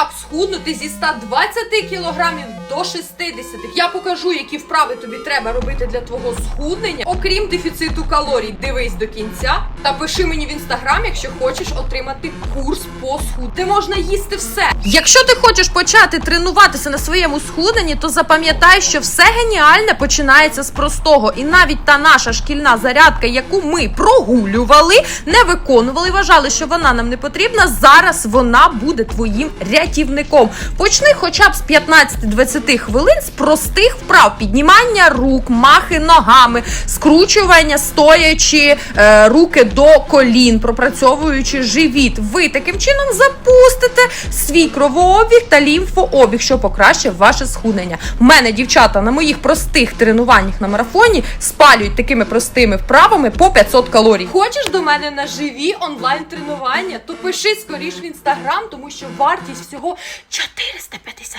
Як схуднути зі 120 кілограмів до 60. Я покажу, які вправи тобі треба робити для твого схуднення. Окрім дефіциту калорій, дивись до кінця та пиши мені в інстаграм, якщо хочеш отримати курс по схуд. Де можна їсти все. Якщо ти хочеш почати тренуватися на своєму схудненні, то запам'ятай, що все геніальне починається з простого. І навіть та наша шкільна зарядка, яку ми прогулювали, не виконували, вважали, що вона нам не потрібна. Зараз вона буде твоїм рятівником. Почни хоча б з 15-20 хвилин з простих вправ: піднімання рук, махи ногами, скручування, стоячи е, руки до колін, пропрацьовуючи живіт. Ви таким чином запустите свій кровообіг та лімфообіг, що покращить ваше схуднення. У мене дівчата на моїх простих тренуваннях на марафоні спалюють такими простими вправами по 500 калорій. Хочеш до мене на живі онлайн тренування? То пиши скоріш в інстаграм, тому що вартість всього 450